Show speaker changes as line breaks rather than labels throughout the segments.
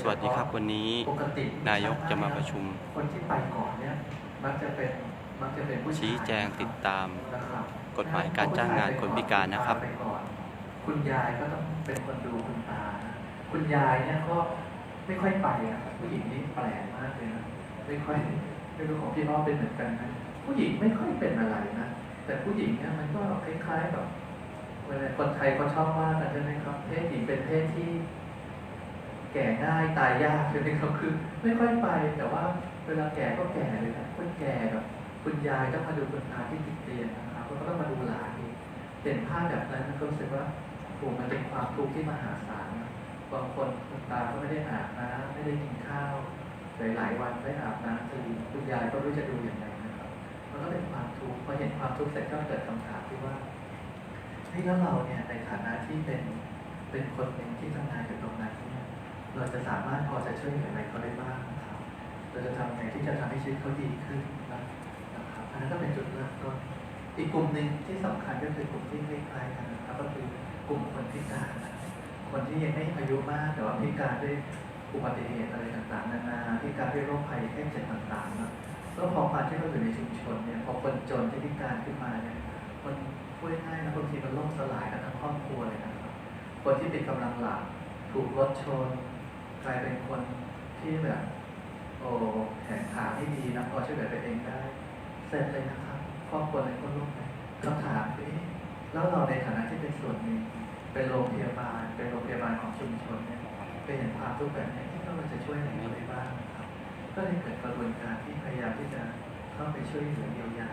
สวัสดีครับวันนี้
ปกติ
นายกจะมาประชุม
คนที่ไปก่อนเนี่ยมักจะเป็นมักจะเป็นผู้ชาย
ชี้แจงติดตาม
นะครับ
กฎหมายการจ้างงานคนพิการนะครับ
ไปก่อนคุณยายก็ต้องเป็นคนดูคุณตานะคุณยายเนี่ยก็ไม่ค่อยไปอะผู้หญิงนี่แปลกมากเลยนะไม่ค่อยไม่รู้ของพี่น้องเป็นเหมือนกันนะผู้หญิงไม่ค่อยเป็นอะไรนะแต่ผู้หญิงเนี่ยมันก็คล้ายๆแบบเวลาคนไทยเขาชอบว่ากันใช่ไหมครับเพศหญิงเป็นเพศที่ แก่ง่ายตายยากใช่ไหมครับคือ ไม่ค่อยไปแต่ว่าเวลาแก่ก็แก่เลยนะคนแก่แบบคุณยายต้องมาดูคุณตาที่ติดเตียงนะครับก็ต้องมาดูหลานอีกเห็นภาพแบบนั้นก็รู้สึกว่าโหมันเป็นความทุกข์ที่มหาศาลนะบางคนคุณตาก็ไม่ได้อาบน้ำไม่ได้กินข้าวหลายๆวันไม่อาบน้ำทีคุณยายก็ไม่รู้จะดูอย่างไรนะครับ มันก็เป็นความทุกข์พอเห็นความทุกข์เสร็จก็เกิดคำถามที่ว่าเฮ้ยแล้วเราเนี่ยในฐานะที่เป็นเป็นคนหนึ่งที่ทำงานอยู่ตรงนั้น เราจะสามารถพอจะช่วยเหลืออะไรเขาได้บ้างนะครับเราจะทำยังไงที่จะทำให้ชีวิตเขาดีขึ้นนะครับอันนั้นก็เป็นจุดเริ่มต้นอีกกลุ่มหนึ่งที่สำคัญก็คือกลุ่มที่คล้ายๆกันนะครับก็คือกลุ่มคนพิการ คนที่ยังไม่อายุมากแต่ว่าพิการด้วยอุบัติเหตุอะไรต่างๆนานาพิการด้วยโรคภัยแค่เจ็บต่างๆนะแล้วพอมาที่เราอยู่ในชุมชนเนี่ยพอคนจนที่พิการขึ้นมาเนี่ยมันพูดง่ายๆนะบางทีมันล่มสลายกันทั้งครอบครัวเลยนะครับคนที่เป็นกำลังหลักถูกรถชน กลายเป็นคนที่แบบโอ้แขนขาไม่ดีนะพอช่วยเหลือตัวเองได้เสร็จเลยนะครับครอบครัวเลยก็ล่มไปคำถามคือเอ๊ะแล้วเราในฐานะที่เป็นส่วนหนึ่งเป็นโรงพยาบาล เป็นโรงพยาบาลของชุมชนเนี่ยเป็นเห็นความทุกข์แบบนี้ที่เราจะช่วยอะไรได้บ้างครับ ก็เลยเกิดกระบวนการที่พยายามที่จะเข้าไปช่วยเหลือเยียวยา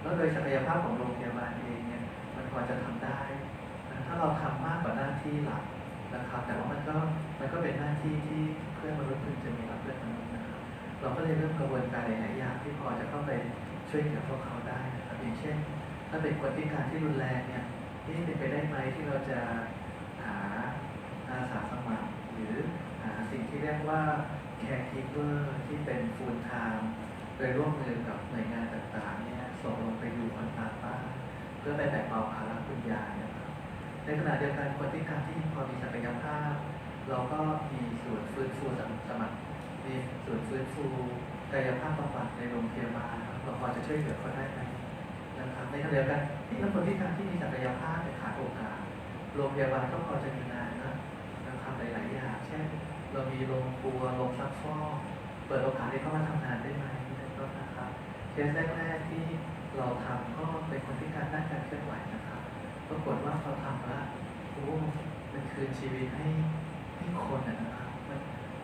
แล้วโดยศักยภาพของโรงพยาบาลเองเนี่ยมันพอจะทำได้นะถ้าเราทำมากกว่าหน้าที่หลัก นะครับ แต่ว่ามันก็มันก็เป็นหน้าที่ที่เพื่อนมนุษย์พึงจะมีรับเพื่อนมนุษย์นะครับ เราก็เลยเริ่มกระบวนการหลายๆอย่างที่พอจะเข้าไปช่วยเหลือพวกเขาได้นะครับอย่างเช่น ถ้าเป็นคนพิการที่รุนแรงเนี่ยที่เป็นไปได้ไหมที่เราจะหาอาสาสมัครหรือหาสิ่งที่เรียกว่า caregiver ที่เป็น full time โดยร่วมมือกับหน่วยงานต่างๆเนี่ยส่งลงไปอยู่คนตาบ้าเพื่อไปแบ่งเบาภาระคุณยายนะครับ ในขณะเดียวกันคนพิการที่พอมีศักยภาพ เราก็มีศูนฟื้นฟูสมัครมีศูนฟื้นฟูกายภาพบำบัดในโรงพยาบาลเราพอจะช่วยเหลือเขาได้ไหมนะครับในขณะเดียวกันที่แล้วคนพิการที่มีศักยภาพแต่ขาดโอกาสโรงพยาบาลก็พอจะมีงานนะนะครับหลายๆอย่างเช่น เรามีโรงครัวโรงซักฟอกเปิดโอกาสให้เขามาทำงานได้ไหมนต้นนะครับเคสแรกๆที่เราทำก็เป็นคนพิการด้านการเคลื่อนไหวนะครับ ปรากฏว่าพอทำแล้วโอ้มันคืนชีวิตให้ให้คนนะครับมัน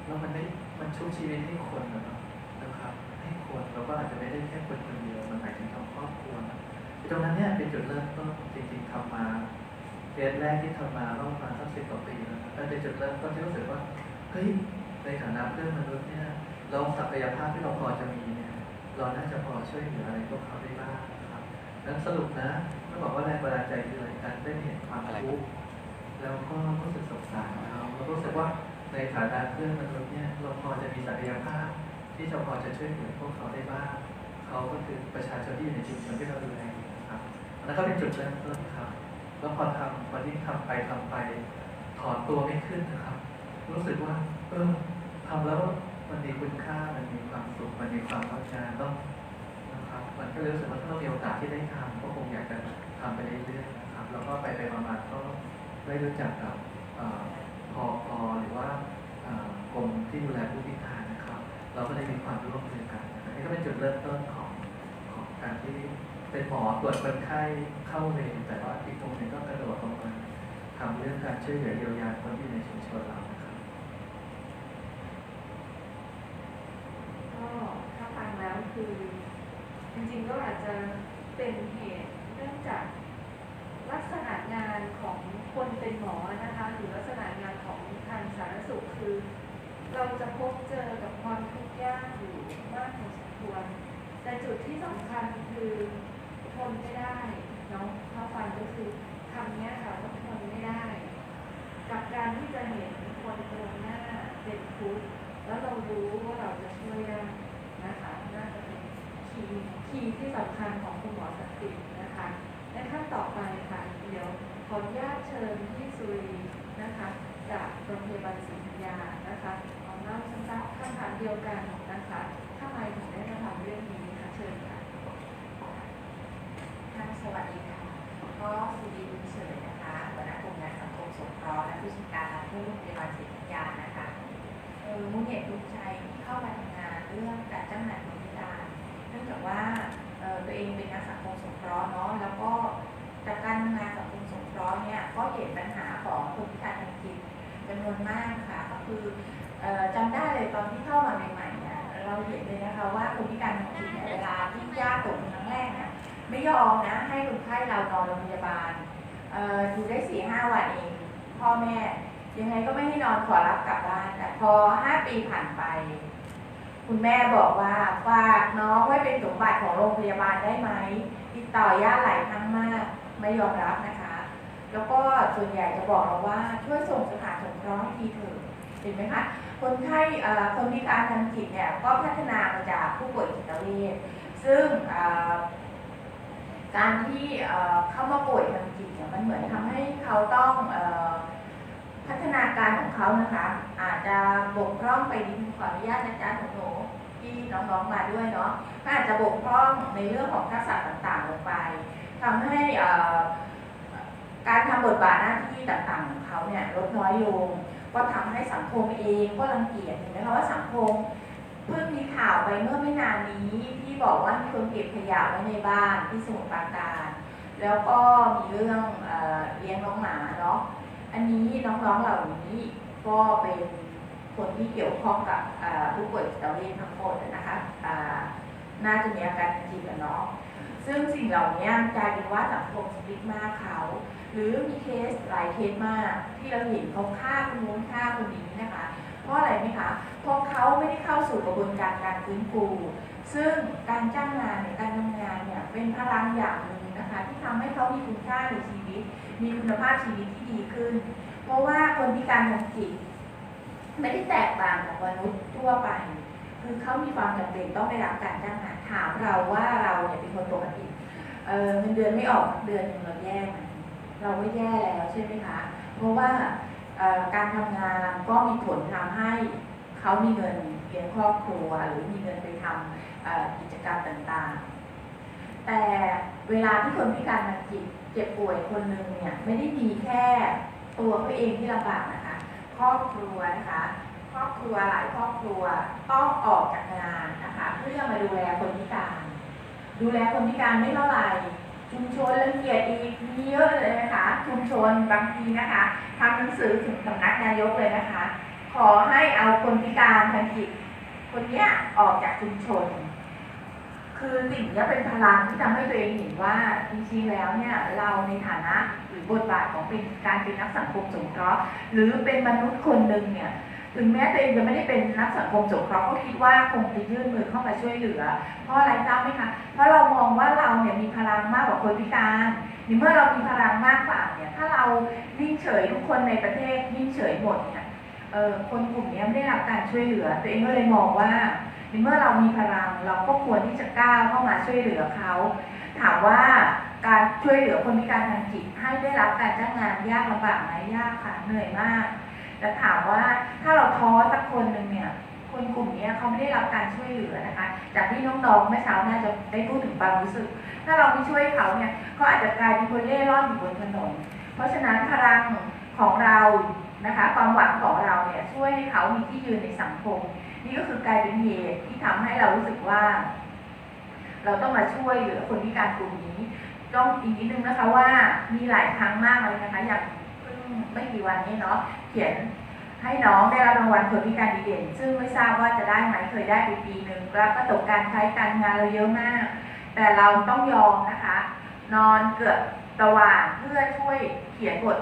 แล้วมันได้มันชุบชีวิตให้คนนะเนาะนะครับ ให้คนเราก็อาจจะไม่ได้แค่คนคนเดียวมันหมายถึงทั้งครอบครัวนะตรงนั้นเนี่ยเป็นจุดเริ่มต้นจริงๆทำมาเรียนแรกที่ทำมาก็ประมาสักสิบกว่าปีแล้วนะแต่เป็นจุดเริ่มต้นที่รู้สึกว่าเฮ้ยในฐานะเพื่อนมนุษย์เนี่ยเราศักยภาพที่เราพอจะมีเนี่ยเราน่าจะพอช่วยเหลืออะไรพวกเขาได้บ้าง นะครับนั้นสรุปนะต้องบอกว่าแรงบันดาลใจคืออะไรการได้เห็นความทุกข์แล้วก็รู้สึกสงสารเขาแล้วรู้สึกว่าในฐานะเพื่อนมนุษย์เนี่ยเราพอจะมีศักยภาพ ที่จะพอจะช่วยเหลือพวกเขาได้บ้างเขาก็คือประชาชนที่อยู่ในชุมชนที่เราดูแลอยู่นะครับอันนั้นก็เป็นจุดเริ่มต้นครับแล้วพอทำพอที่ทำไปทำไปถอนตัวไม่ขึ้นนะครับ รู้สึกว่า เออทำแล้วมันมีคุณค่ามันมีความสุขมันมีความเข้าใจต้องนะครับ มันก็เลยรู้สึกว่าถ้าเรามีโอกาสที่ได้ทำก็คงอยากจะทำไปเรื่อยๆนะครับแล้วก็ไปไปมาๆก็ได้รู้จักกับพ่อพอพอหรือว่าเอ่อกรมที่ดูแลผู้พิการนะครับ เราก็ได้มีความร่วมมือกันนะครับนี่ก็เป็นจุดเริ่มต้นของของการที่เป็นหมอตรวจคนไข้เข้าเวรแต่ว่าอีกตรงนึงก็กระโดดลงมาทำเรื่องการช่วยเหลือเยียวยาคนที่ในชุมชนเรานะครับ
ก็ถ้าฟังแล้วคือ จริงๆก็ อาจจะเป็นเหตุเนื่องจากลักษณะงานของคนเป็นหมอนะคะ หรือลักษณะงานของทางสาธารณสุขคือ เราจะพบเจอกับความทุกข์ยากอยู่มากพอสมควรแต่จุดที่สำคัญคือทนไม่ได้เนาะถ้าฟังก็คือคำเนี้ยค่ะว่าทนไม่ได้ กับการที่จะเห็นคนตรงหน้าเป็นทุกข์แล้วเรารู้ว่าเราจะช่วยได้นะคะน่าจะเป็นคีย์คีย์ ที่สำคัญของคุณหมอสักตินะคะและขั้นต่อไปค่ะเดี๋ยวขออนุญาตเชิญพี่สุรีนะคะจากโรงพยาบาลศรีธัญญานะคะขอำถามเดียวกันนะคะทำไมถึงได้มาทำเรื่องนี้คะเชิญค่ะ
ค่ะสวัสดีค่ะก็สุดีบุญเฉยนะคะหัวหน้ากลุ่มงานสังคมสงเคราะห์และผู้จัดการผู้โรงพยาบาลศรีธัญญานะคะเออมูลเหตุจูงใจที่เข้ามาทำงานเรื่องการจ้างงานคนพิการเนื่องจากว่า ตัวเองเป็นนักสังคมสงเคราะห์เนาะแล้วก็จากการทำงานสังคมสงเคราะห์เนี่ยก็เห็นปัญหาของคนพิการทางจิตจำนวนมากค่ะก็คือออจำได้เลยตอนที่เข้ามาใหม่ๆเนี่ยเราเห็นเลยนะคะว่าคนพิการทางจิตเนี่ยเวลาที่ญาติตกครั้งแรกเนี่ยไม่ยอมนะให้คนไข้เรานอนโรงพยาบาลออยู่ได้สี่ห้าวันเองพ่อแม่ยังไงก็ไม่ให้นอนขอรับกลับบ้านแต่พอห้าปีผ่านไป คุณแม่บอกว่าฝากน้องไว้เป็นสมบัติของโรงพยาบาลได้ไหมติดต่อญาติหลายครั้งมากไม่ยอมรับนะคะ แล้วก็ส่วนใหญ่จะบอกเราว่าช่วยส่งสถานสงเคราะห์ทีเถอะเห็นไหมคะคนไข้คนพิการทางจิตเนี่ยก็พัฒนามาจากผู้ป่วยจิตเวชซึ่งการที่เข้ามาป่วยทางจิตเนี่ยมันเหมือนทำให้เขาต้องอ พัฒนาการของเขานะคะ อาจจะบกพร่องไปนิดนึงขออนุญาตนะจ๊ะของหนูที่น้องๆมาด้วยเนาะก็อาจจะบกพร่องในเรื่องของทักษะต่างๆลงไปทำให้การทำบทบาทหน้าที่ต่างๆของเขาเนี่ยลดน้อยลงก็ทำให้สังคมเองก็รังเกียจเห็นไหมคะว่าสังคมเพิ่งมีข่าวไปเมื่อไม่นานนี้ที่บอกว่ามีคนเก็บขยะไว้ในบ้านที่สมุทรปราการ แล้วก็มีเรื่องเอเลี้ยงน้องหมาเนาะ อันนี้น้องๆเหล่านี้ก็เป็นคนที่เกี่ยวข้องกับผู้ป่วยจิตเวชทั้งหมดนะคะน่าจะมีอาการจิตอะเนาะซึ่งสิ่งเหล่านี้กลายเป็นว่าสังคมสติ๊กมากเขา หรือมีเคสหลายเคสมากที่เราเห็นเขาฆ่าคนนู้นฆ่าคนนี้นะคะ เพราะอะไรไหมคะ เพราะเขาไม่ได้เข้าสู่กระบวนการการฟื้นฟูซึ่งการจ้างงานในการทำงานเนี่ยเป็นพลังอย่างหนึ่งนะคะ ที่ทำให้เขามีคุณค่าในชีวิต มีคุณภาพชีวิตที่ดีขึ้น เพราะว่าคนพิการทางจิตไม่ได้แตกต่างจากมนุษย์ทั่วไป คือเขามีความจำเป็นต้องได้รับการจ้างงานถามเราว่าเราเนี่ยเป็นคนปกติเงินเดือนไม่ออกสักเดือนหนึ่งเราแย่ไหมเราก็แย่แล้วใช่ไหมคะ เพราะว่าการทำงานก็มีผลทำให้เขามีเงินเลี้ยงครอบครัว หรือมีเงินไปทำเอ่อกิจกรรมต่างๆ แต่เวลาที่คนพิการทางจิต เจ็บป่วยคนหนึ่งเนี่ยไม่ได้มีแค่ตัวเขาเองที่ลำบากนะคะ ครอบครัวนะคะครอบครัวหลายครอบครัวต้องออกจากงานนะคะเพื่อมาดูแลคนพิการ ดูแลคนพิการไม่เท่าไหร่ชุมชนรังเกียจอีกมีเยอะเลยนะคะชุมชนบางทีนะคะทำหนังสือถึงสำนักนายกเลยนะคะ ขอให้เอาคนพิการทางจิตคนเนี้ยออกจากชุมชน คือสิ่งนี้เป็นพลังที่ทำให้ตัวเองเห็นว่าจริงๆแล้วเนี่ยเราในฐานะหรือบทบาทของเป็นการเป็นนักสังคมสงเคราะห์หรือเป็นมนุษย์คนหนึ่งเนี่ยถึงแม้ตัวเองจะไม่ได้เป็นนักสังคมสงเคราะห์ก็คิดว่าคงจะยื่นมือเข้ามาช่วยเหลือ เพราะอะไรทราบไหมคะเพราะเรามองว่าเราเนี่ยมีพลังมากกว่าคนพิการในเมื่อเรามีพลังมากกว่าเนี่ยถ้าเรานิ่งเฉยทุกคนในประเทศนิ่งเฉยหมดเนี่ยคนกลุ่มเนี้ยไม่ได้รับการช่วยเหลือ ตัวเองก็เลยมองว่า ในเมื่อเรามีพลังเราก็ควรที่จะก้าวเข้ามาช่วยเหลือเขาถามว่าการช่วยเหลือคนพิการทางจิตให้ได้รับการจ้างงานยากลำบากไหมยากค่ะเหนื่อยมากแต่ถามว่าถ้าเราท้อสักคนหนึ่งเนี่ยคนกลุ่มนี้เขาไม่ได้รับการช่วยเหลือนะคะ จากที่น้องๆเมื่อเช้าน่าจะได้พูดถึงความรู้สึก ถ้าเราไม่ช่วยเขาเนี่ยเขาอาจจะกลายเป็นคนเล่ร่อนอยู่บนถนน เพราะฉะนั้นพลังของเรานะคะ ความหวังของเราเนี่ยช่วยให้เขามีที่ยืนในสังคม นี่ก็คือกลายเป็นเหตุที่ทำให้เรารู้สึกว่า เราต้องมาช่วยเหลือคนพิการกลุ่มนี้ ต้องอีกนิดนึงนะคะว่ามีหลายครั้งมากเลยนะคะ อย่างเพิ่งไม่กี่วันนี้เนาะเขียนให้น้องได้รับรางวัลคนพิการดีเด่น ซึ่งไม่ทราบว่าจะได้ไหมเคยได้ไปปีหนึ่งรับประสบการณ์ใช้การงานเราเยอะมาก แต่เราต้องยอมนะคะ นอนเกือบตะวันเพื่อช่วยเขียนบท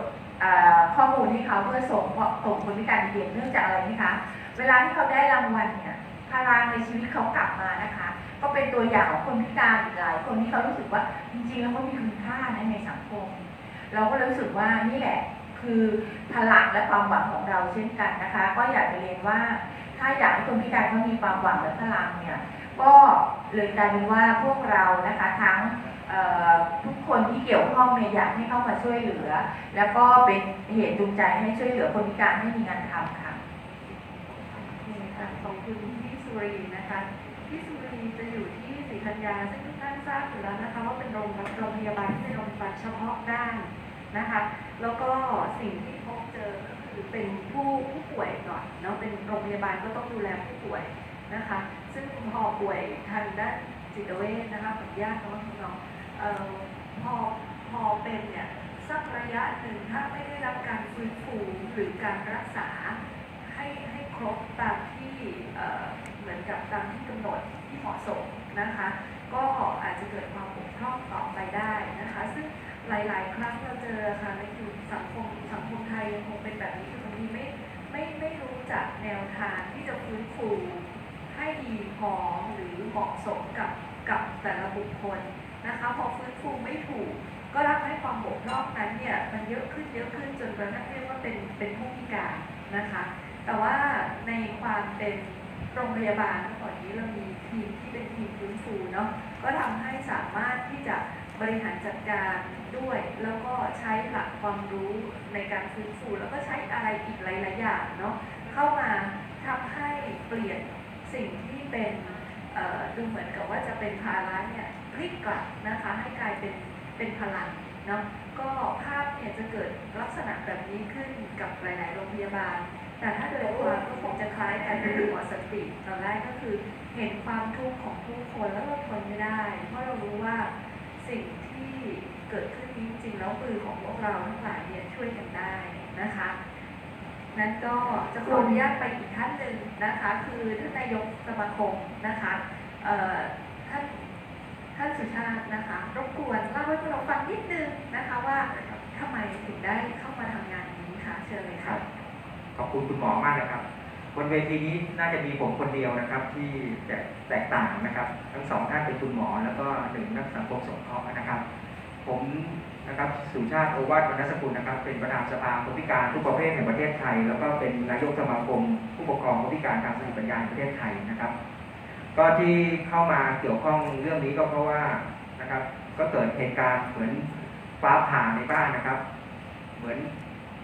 ข้อมูลให้เขาเพื่อส่งส่งคนพิการดีเด่นเนื่องจากอะไรนี่คะ เวลาที่เขาได้รางวัลเนี่ยพลังในชีวิตเขากลับมานะคะ ก็เป็นตัวอย่างของคนพิการอีกหลายคนที่เขารู้สึกว่าจริงๆแล้วเขามีคุณค่านะในสังคม เราก็รู้สึกว่านี่แหละคือพลังและความหวังของเราเช่นกันนะคะ ก็อยากจะเรียนว่า ถ้าอยากให้คนพิการเขามีความหวังและพลังเนี่ยก็เลยกลายเป็นว่าพวกเรานะคะทั้งทุกคนที่เกี่ยวข้องเนี่ยอยากให้เข้ามาช่วยเหลือ แล้วก็เป็นเหตุจูงใจให้ช่วยเหลือคนพิการให้มีงานทำค่ะ
คุณพี่สุรีนะคะพี่สุรีจะอยู่ที่ศรีธัญญาซึ่งทุกท่านทราบอยู่แล้วนะคะว่าเป็นโรงโรงพยาบาลที่เป็นโรงพยาบาลเฉพาะด้านนะคะ แล้วก็สิ่งที่พบเจอก็คือเป็นผู้ผู้ป่วยก่อนเนาะเป็นโรงพยาบาลก็ต้องดูแลผู้ป่วยนะคะ ซึ่งพอป่วยทางด้านจิตเวชนะคะขออนุญาตเนาะน้องๆเอ่อพอพอเป็นเนี่ยสักระยะหนึ่งถ้าไม่ได้รับการฟื้นฟูหรือการรักษา ให้ให้ครบตามที่เหมือนกับตามที่กำหนดที่เหมาะสมนะคะ ก็อาจจะเกิดความบกพร่องต่อไปได้นะคะ ซึ่งหลาย ๆ ครั้งเราเจอค่ะในคือสังคมสังคมไทยยังคงเป็นแบบนี้คือบางทีไม่ไม่ไม่รู้จักแนวทางที่จะฟื้นฟูให้ดีพอหรือเหมาะสมกับกับแต่ละบุคคลนะคะพอฟื้นฟูไม่ถูก ก็รับให้ความบกพร่องนั้นเนี่ยมันเยอะขึ้นเยอะขึ้นจนกระทั่งเรียกว่าเป็นเป็นผู้พิการนะคะ แต่ว่าในความเป็นโรงพยาบาลเมื่อก่อนนี้เรามีทีมที่เป็นทีมฟื้นฟูเนาะก็ทำให้สามารถที่จะบริหารจัดการด้วย แล้วก็ใช้หลักความรู้ในการฟื้นฟูแล้วก็ใช้อะไรอีกหลาย ๆ อย่างเนาะเข้ามาทำให้เปลี่ยนสิ่งที่เป็นดูเหมือนกับว่าจะเป็นภาระเนี่ยพลิกกลับนะคะให้กลายเป็นเป็นพลัง เนาะก็ภาพเนี่ยจะเกิดลักษณะแบบนี้ขึ้นกับหลาย ๆ โรงพยาบาล แต่ถ้าโดยความก็คงจะคล้ายกันเป็นหัวสติตอนแรกก็คือเห็นความทุกข์ของผู้คนแล้วเราทนไม่ได้ เพราะเรารู้ว่าสิ่งที่เกิดขึ้นนี้จริงๆแล้วมือของพวกเราทั้งหลายเนี่ยช่วยกันได้นะคะนั้นก็จะขออนุญาตไปอีกท่านหนึ่งนะคะ คือท่านนายกสมาคมนะคะท่าน ท่านสุชาตินะคะรบกวนเล่าให้พวกเราฟังนิดนึงนะคะว่าทำไมถึงได้เข้ามาทำงานนี้ค่ะเชิญเลยค่ะ
ขอบคุณคุณหมอมากนะครับ บนเวทีนี้น่าจะมีผมคนเดียวนะครับ ที่แตกต่างนะครับ ทั้งสองท่านเป็นคุณหมอแล้วก็หนึ่งนักสังคมสงเคราะห์นะครับ ผมนะครับสุชาติโอวาทวรรณสกุลนะครับ เป็นประธานสภาคนพิการทุกประเภทแห่งประเทศไทย แล้วก็เป็นนายกสมาคม ผู้ปกครองคนพิการทางสติปัญญาแห่งประเทศไทยนะครับ ก็ที่เข้ามาเกี่ยวข้องเรื่องนี้ก็เพราะว่านะครับ ก็เกิดเหตุการณ์เหมือนฟ้าผ่าในบ้านนะครับ เหมือน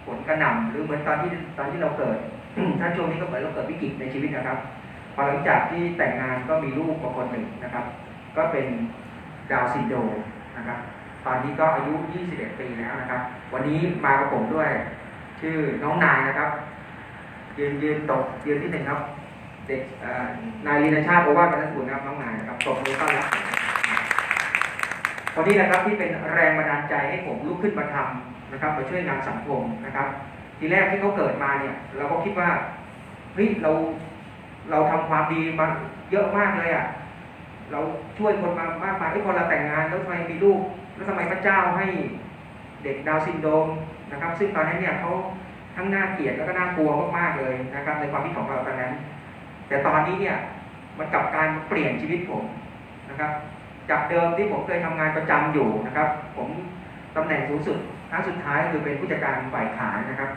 ฝนกระหน่ำหรือเหมือนตอนที่ตอนที่เราเกิดถ้าช่วงนี้ก็เหมือนเราเกิดวิกฤตในชีวิตนะครับ พอหลังจากที่แต่งงานก็มีลูกกับคนหนึ่งนะครับ ก็เป็นดาวน์ซินโดรมนะครับ ตอนนี้ก็อายุ 21 ปีแล้วนะครับ วันนี้มากับผมด้วย ชื่อน้องนายนะครับ ยืนยืนตกยืนที่หนึ่งครับ เด็กนายลีนาชาติโอวาทวรรณกุลนะครับน้องนายนะครับตบมือต้อนรับคนนี้นะครับที่เป็นแรงบันดาลใจให้ผมลุกขึ้นมาทำนะครับมาช่วยงานสังคมนะครับ ทีแรกที่เขาเกิดมาเนี่ย เราก็คิดว่าเฮ้ยเราเราทำความดีมาเยอะมากเลยอะเราช่วยคนมามากมายไอ้พอเราแต่งงานแล้วทำไมมีลูก แล้วทำไมพระเจ้าให้เด็กดาวซินโดรมนะครับ ซึ่งตอนนั้นเนี่ยเขาทั้งน่าเกลียดแล้วก็น่ากลัวมากๆเลยนะครับ ในความคิดของเราตอนนั้น แต่ตอนนี้เนี่ยมันกลับการเปลี่ยนชีวิตผมนะครับ จากเดิมที่ผมเคยทำงานประจำอยู่นะครับ ผมตำแหน่งสูงสุดครั้งสุดท้ายก็คือเป็นผู้จัดการฝ่ายขายนะครับ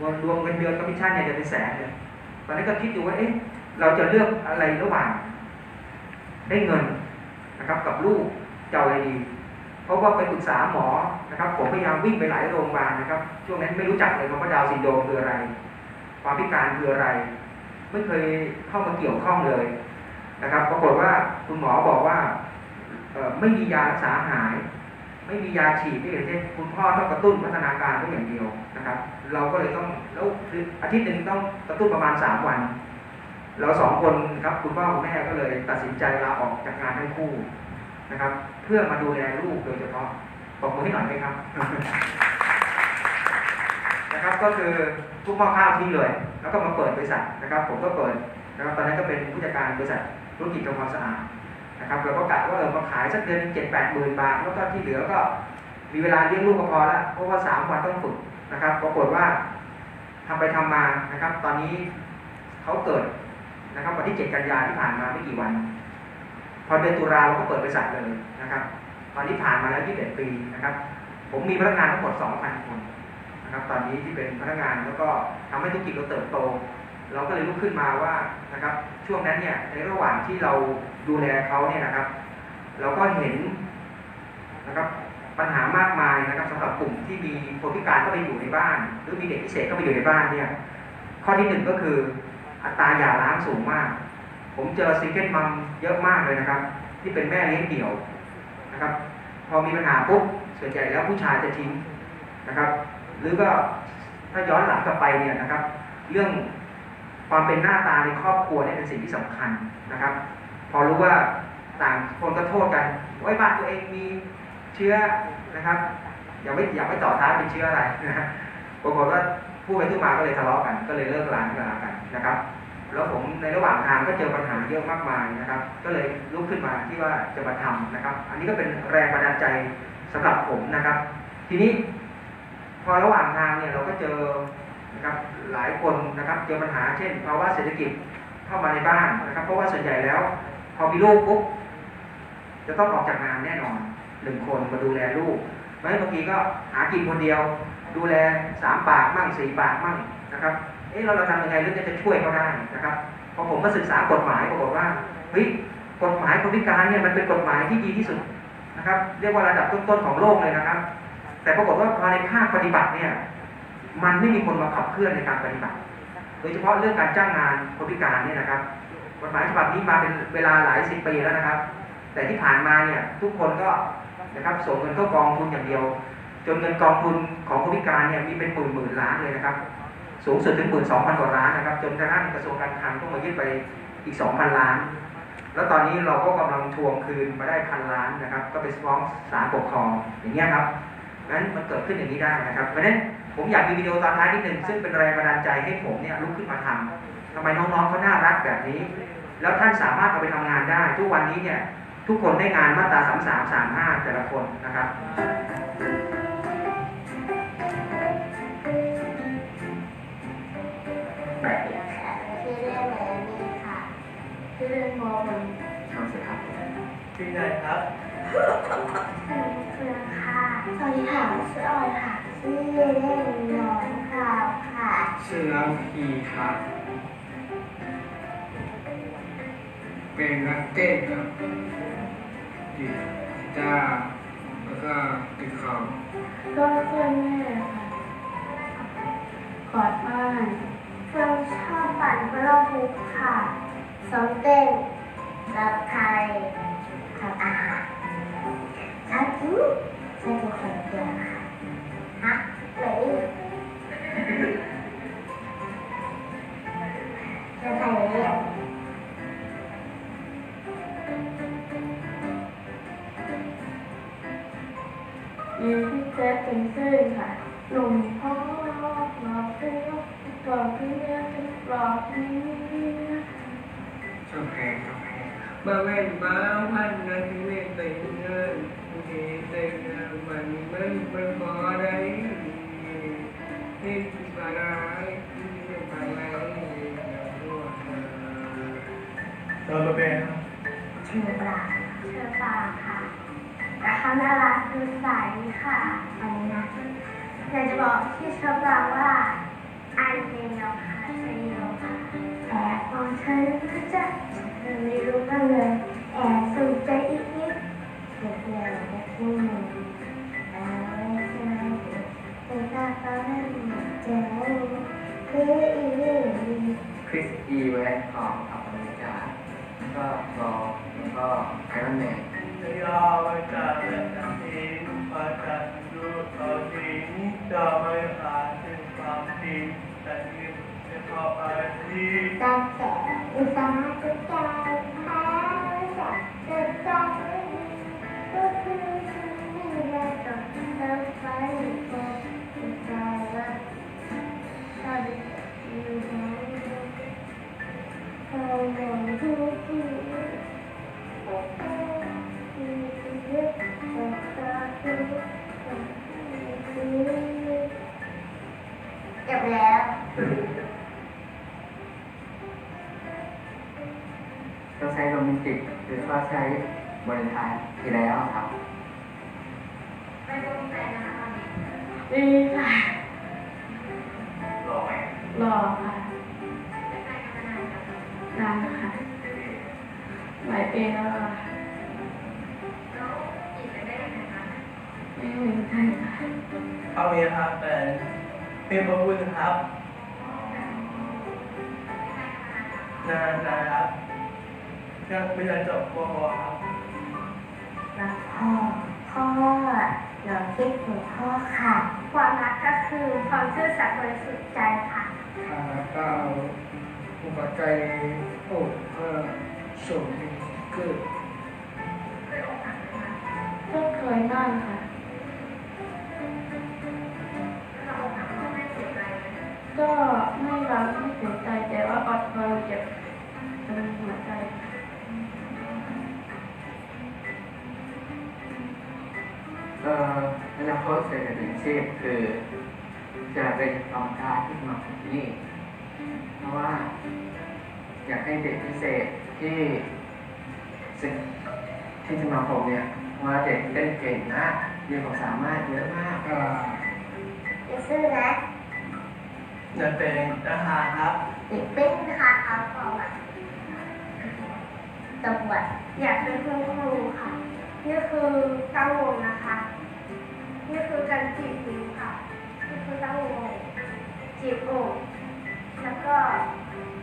รวมรวมเงินเดือนคอมมิชชั่นเนี่ยจะเป็นแสนเลยตอนนี้ก็คิดอยู่ว่าเอ๊ะเราจะเลือกอะไรระหว่าง ได้เงินนะครับ กับลูกจะอะไรดีเพราะว่าไปปรึกษาหมอนะครับ ผมพยายามวิ่งไปหลายโรงพยาบาลนะครับ ช่วงนั้นไม่รู้จักเลยว่าดาวซินโดรมคืออะไร ความพิการคืออะไร ไม่เคยเข้ามาเกี่ยวข้องเลยนะครับ ปรากฏว่าคุณหมอบอกว่าเออไม่มียารักษาหาย ไม่มียาฉีดที่อย่างเช่นคุณพ่อต้องกระตุ้นพัฒนาการต้องอย่างเดียวนะครับ เราก็เลยต้องแล้วคืออาทิตย์หนึ่งต้องกระตุ้นประมาณสามวัน เราสองคนครับคุณพ่อคุณแม่ก็เลยตัดสินใจลาออกจากงานทั้งคู่นะครับ เพื่อมาดูแลลูกโดยเฉพาะบอกมือให้หน่อยไหมครับ นะครับก็คือทุกหม้อข้าวทิ้งเลย แล้วก็มาเปิดบริษัทนะครับ ผมก็เปิดนะครับตอนนั้นก็เป็นผู้จัดการบริษัทธุรกิจทำความสะอาดนะครับเราก็กะว่าเออมาขายสักเดือนเจ็ดแปดหมื่นบาทแล้วก็ที่เหลือก็มีเวลาเลี้ยงลูกก็พอละเพราะว่าสามวันต้องฝึกนะครับปรากฏว่าทำไปทำมานะครับ ตอนนี้เขาเกิดนะครับวันที่เจ็ดกันยาที่ผ่านมาไม่กี่วัน พอเดือนตุลาเราก็เปิดบริษัทเลยนะครับ ตอนนี้ผ่านมาแล้ว21ปีนะครับ ผมมีพนักงานทั้งหมด2,000คน นะครับตอนนี้ที่เป็นพนักงานแล้วก็ทำให้ธุรกิจเราเติบโต เราก็เลยลุกขึ้นมาว่านะครับช่วงนั้นเนี่ยในระหว่างที่เราดูแลเขาเนี่ยนะครับ เราก็เห็นนะครับปัญหามากมายนะครับสำหรับกลุ่มที่มีคนพิการเข้าไปอยู่ในบ้าน หรือมีเด็กพิเศษเข้าไปอยู่ในบ้านเนี่ยข้อที่หนึ่งก็คืออัตราหย่าร้างสูงมาก ผมเจอซิงเกิลมัมเยอะมากเลยนะครับ ที่เป็นแม่เลี้ยงเดี่ยวนะครับ พอมีปัญหาปุ๊บส่วนใหญ่แล้วผู้ชายจะทิ้งนะครับ หรือก็ถ้าย้อนหลังกลับไปเนี่ยนะครับ เรื่องความเป็นหน้าตาในครอบครัวเนี่ยเป็นสิ่งที่สำคัญนะครับ พอรู้ว่าต่างคนก็โทษกันว่าบ้านตัวเองมีเชื้อนะครับอย่าไม่อย่าไม่ต่อท้ายเป็นเชื้ออะไรนะฮะปรากฏว่าพูดไปพูดมาก็เลยทะเลาะกัน ก็เลยเลิกร้านกันกันนะครับ แล้วผมในระหว่างทางก็เจอปัญหาเยอะมากมายนะครับ ก็เลยลุกขึ้นมาที่ว่าจะมาทำนะครับ อันนี้ก็เป็นแรงบันดาลใจสำหรับผมนะครับ ทีนี้ พอระหว่างทางเนี่ยเราก็เจอนะครับหลายคนนะครับเจอปัญหาเช่นภาวะเศรษฐกิจเข้ามาในบ้านนะครับ เพราะว่าส่วนใหญ่แล้ว พอมีลูกปุ๊บจะต้องออกจากงานแน่นอนหนึ่งคนมาดูแลลูกไม่งั้นบางทีก็หากินคนเดียว ดูแลสามปากมั่งสี่ปากมั่งนะครับเอ๊ะเราเราทำยังไงเรื่องจะช่วยเขาได้นะครับพอผมมาศึกษากฎหมายปรากฏว่าเฮ้ยกฎหมายคนพิการเนี่ยมันเป็นกฎหมายที่ดีที่สุดนะครับ เรียกว่าระดับต้นๆของโลกเลยนะครับ แต่ปรากฏว่าพอในภาคปฏิบัติเนี่ย มันไม่มีคนมาขับเคลื่อนในการปฏิบัติ โดยเฉพาะเรื่องการจ้างงานคนพิการเนี่ยนะครับกฎหมายฉบับนี้มาเป็นเวลาหลายสิบปีแล้วนะครับ แต่ที่ผ่านมาเนี่ยทุกคนก็นะครับส่งเงินเข้ากองทุนอย่างเดียว จนเงินกองทุนของคนพิการเนี่ยมีเป็นหมื่นหมื่นล้านเลยนะครับ สูงสุดถึงหมื่นสองพันกว่าล้านนะครับ จนกระทั่งกระทรวงการคลังต้องมายึดไปอีกสองพันล้าน แล้วตอนนี้เราก็กำลังทวงคืนมาได้พันล้านนะครับ ก็ไปฟ้องศาลปกครองอย่างเงี้ยครับ นั้นมันเกิดขึ้นอย่างนี้ได้นะครับ เพราะฉะนั้นผมอยากมีวิดีโอตอนท้ายนิดหนึ่งซึ่งเป็นแรงบันดาลใจให้ผมเนี่ยลุกขึ้นมาทำทำไมน้องๆเขาน่ารักแบบนี้ แล้วท่านสามารถเอาไปทำงานได้ ทุกวันนี้เนี่ยทุกคนได้งานมาตราสามสามสามห้าแต่ละคนนะครับ
ค่ะชื่อเล่นเมลนี่ค่ะชื่อเล่นโมมัน
ทำสร็จครับ
พี่นายครับ
ชื่อเฟือค่ะ สวัสดีค่ะชื่อออยค่ะชื่อเล่นน้องกราวค่ะ
ชื่อน้องพีครับ เป็นนักเต้นครับดีดกีตาแล้วก็ตีคอม
ก็เพื่อนแม่ค่ะกอดบ้านเพื่อนชอบปั่นเพื่อนบุกค่ะซ้อมเต้นรับไทยทำอาหารชัดจุ๊บใช่ทุก เพื่อนรอบนี้
ชอบเพลงชอบเพลงมาเว้นมาพันนาทีเล่น เต็มเงินทีเต็มเงินมันมันมันพอได้นี่คืออะไรนี่คืออะไร
ตอนมาเป็น
ชื่อปลาชื่อปลาค่ะและเขาน่ารักคือใสค่ะอันนี้นะอยากจะบอกที่เชอบป
ลา
ว่า จ
บแล้ว
ต้องใช้โรแมนติกหรือว่าใช้บริทายที่แล้วครับ
ไม่มีค่ะ
รอไหม
รอค่ะ หลายปีแล้วค่ะไม่เหมือนกันค่ะ
เอาเมียครับแต่เป็นพระคุณครับ
น
นานนะครับอยากเรียนจบปวครับ
รักพ่อพ่อเราคิดถึงพ่อค่ะ ความรักก็คือความซื่อสัตย์บริสุทธิ์ใจค่ะ
แล้วก็เอาอุปกรณ์โอ้ก็ส่งคื อ
ก็เคยนั่งค่ะ ก็ไม่รักไม่เสียใจแต่ว่าอดทนเจ็บตรงหัวใจ
เอ่ออนาคตเศรษฐกิจชีพคือ จะเป็นกองการที่มาที่นี่ เพราะว่า อยากให้เด็กพิเศษที่ ซึ่งที่สมาคมเนี่ยว่าเด็กเล่นเก่งนะมีความสามารถเยอะมาก
อ่า
จะซื้อนะ
จะเป็นทหารครับ
ติดปิ้งนะคะเอาก่อนตำรวจอยากเป็นคุณครูค่ะ นี่คือตั้งวงนะคะ นี่คือการจีบนิ้วค่ะ นี่คือตั้งวงจีบอกแล้วก็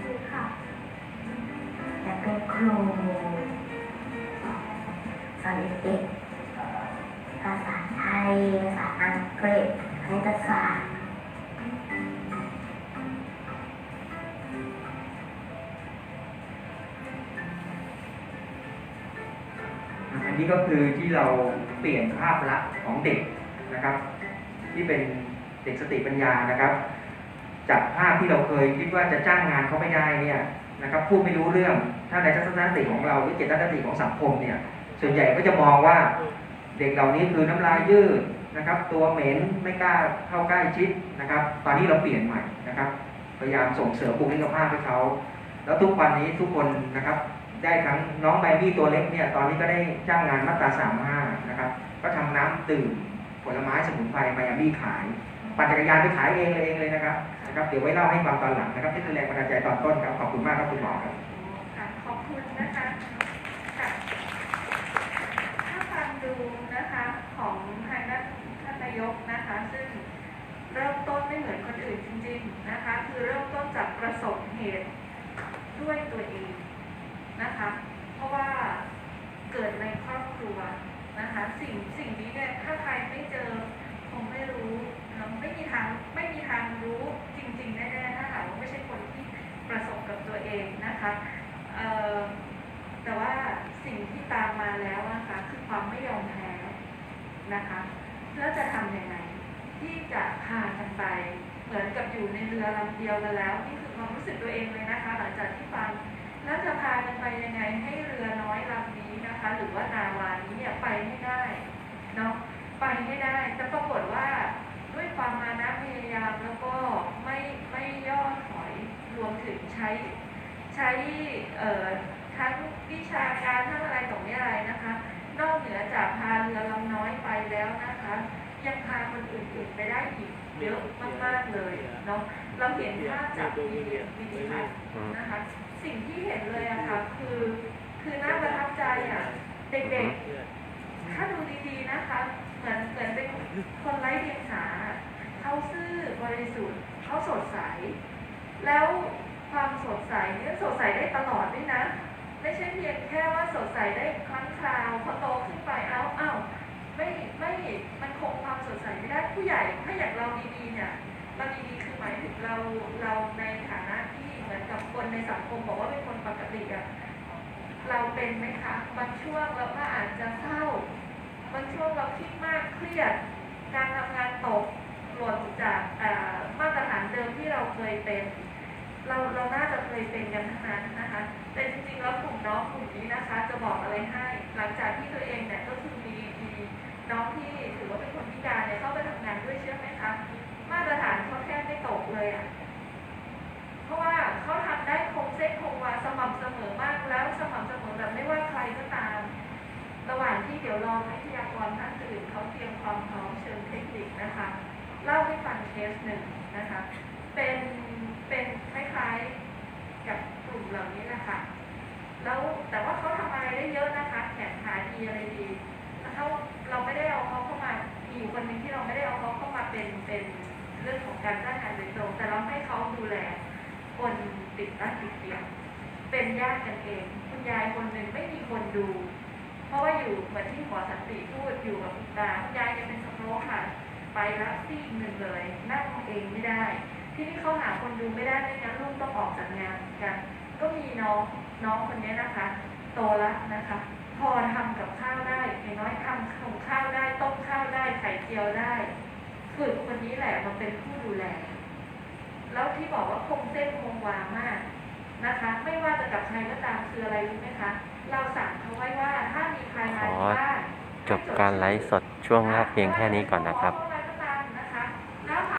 นี่ค่ะอยากเป็นครูสอ นเด็กภาษาไทย ภาษาอังกฤษคณิตศาสตร์
อันนี้ก็คือที่เราเปลี่ยนภาพลักษณ์ของเด็กนะครับ ที่เป็นเด็กสติปัญญานะครับ จากภาพที่เราเคยคิดว่าจะจ้างงานเขาไม่ได้เนี่ยนะครับพูดไม่รู้เรื่องถ้าในทัศนคติของเราหรือเจตนคติของสังคมเนี่ย ส่วนใหญ่ก็จะมองว่าเด็กเหล่านี้คือน้ำลายยืดนะครับ ตัวเหม็นไม่กล้าเข้าใกล้ชิดนะครับ ตอนนี้เราเปลี่ยนใหม่นะครับ พยายามส่งเสริมบุคลิกภาพให้เขา แล้วทุกวันนี้ทุกคนนะครับ ได้ทั้งน้องไบบี้ตัวเล็กเนี่ยตอนนี้ก็ได้จ้างงานมาตราสามห้านะครับ ก็ทำน้ำดื่มผลไม้สมุนไพรไมอามี่ขาย ปั่นจักรยานไปขายเองเลยเองเลยนะครับนะครับ เดี๋ยวไว้เล่าให้ฟังตอนหลังนะครับนี่คือแรงบันดาลใจตอนต้นครับขอบคุณมากครับคุณหมอครับ
ขอบคุณนะคะถ้าฟังดูนะคะ ของทางด้านท่านนายกนะคะ ซึ่งเริ่มต้นไม่เหมือนคนอื่นจริง ๆนะคะ คือเริ่มต้นจากประสบเหตุด้วยตัวเองนะคะ เพราะว่าเกิดในครอบครัวนะคะ สิ่งสิ่งนี้เนี่ยถ้าใครไม่เจอคงไม่รู้ไม่มีทางไม่มีทางรู้จริงๆแน่ๆถ้าหากว่าไม่ใช่คนที่ประสบกับตัวเองนะคะแต่ว่าสิ่งที่ตามมาแล้วนะคะคือความไม่ยอมแพ้ นะคะแล้วจะทำยังไงที่จะพากันไป เหมือนกับอยู่ในเรือลำเดียวกันแล้ว นี่คือความรู้สึกตัวเองเลยนะคะ หลังจากที่ฟังแล้วจะพากันไปยังไงให้เรือน้อยลำนี้นะคะ หรือว่านาวานี้เนี่ยไปให้ได้เนาะไปให้ได้แต่ปรากฏว่าด้วยความมานะพยายามแล้วก็ไม่ไม่ย่อถอยรวมถึงใช้ใช้เอ่อทั้งวิชาการทั้งอะไรต่อไม่อะไรนะคะ นอกเหนือจากพา ยังพาคนอื่นๆไปได้อีกเยอะมากๆเลยเนาะเราเห็นภาพจากวีดีวีดีโอนะคะ สิ่งที่เห็นเลยอะค่ะคือ คือน่าประทับใจอะเด็กๆ ถ้าดูดีๆนะคะ เหมือนเหมือนเป็นคนไร้เดียงสาเขาซื่อบริสุทธิ์เขาสดใส แล้วความสดใสเนี่ยสดใสได้ตลอดด้วยนะ ไม่ใช่เพียงแค่ว่าสดใสได้ครั้งคราวพอโตขึ้นไปเอ้าเอ้า ไม่ไม่มันคงความสดใสไม่ได้ผู้ใหญ่ถ้าอย่างเราดีๆเนี่ยเราดีๆคือหมายถึงเราเราในฐานะที่เหมือนกับคนในสังคมบอกว่าเป็นคนปกติอะเราเป็นไหมคะบางช่วงเราก็อาจจะเศร้าบางช่วงเราคิดมากเครียด การทำงานตกหล่นจากมาตรฐานเดิมที่เราเคยเป็น เราเราน่าจะเคยเป็นกันทั้งนั้นนะคะแต่จริงๆแล้วกลุ่มน้องกลุ่มนี้นะคะ จะบอกอะไรให้ หลังจากที่ตัวเองเนี่ยก็คือมี น้องที่ถือว่าเป็นคนพิการเนี่ยเข้าไปทำงานด้วยเชื่อไหมคะมาตรฐานเขาแทบไม่ตกเลยอะ่ะเพราะว่าเขาทำได้คงเส้นคงวาสม่ำเสมอมากแล้วสม่ำเสมอแบบไม่ว่าใครก็ตาม ระหว่างที่เดี๋ยวรอวิทยากรท่านอื่นเขาเตรียมความพร้อมเชิงเทคนิคนะคะเล่าให้ฟังเคสหนึ่งนะคะ เป็นเป็นคล้ายๆกับกลุ่มเหล่านี้นะคะแล้วแต่ว่าเขาทำอะไรได้เยอะนะคะแขนขาดีอะไรดี เขาเราไม่ได้เอาเขาเข้ามามีอยู่คนหนึ่งที่เราไม่ได้เอาเขาเข้ามาเป็นเป็นเรื่องของการจ้างงานโดยตรงแต่เราให้เขาดูแลคนติดบ้านติดเตียงเป็นญาติกันเอง คุณยายคนหนึ่งไม่มีคนดู เพราะว่าอยู่เหมือนที่หมอสันติพูดอยู่กับคุณตาคุณยายแกเป็นสโตรกค่ะ ไปรับซีกหนึ่งเลยนั่งเองไม่ได้ ที่นี่เขาหาคนดูไม่ได้ไม่งั้นลูกต้องออกจากงานกัน ก็มีน้องน้องคนนี้นะคะ โตแล้วนะคะ พอทำกับข้าวได้อย่างน้อยทำของข้าวได้ต้มข้าวได้ไข่เจียวได้ฝึกคนนี้แหละมาเป็นผู้ดูแล แล้วที่บอกว่าคงเส้นคงวามากนะคะ ไม่ว่าจะกับใครก็ตามคืออะไรรู้ไหมคะเราสั่งเขาไว้ว่าถ้ามีใครมาที่บ้าน
จบการไลฟ์สดช่วงแรกเพียงแค่นี้ก่อนนะครับ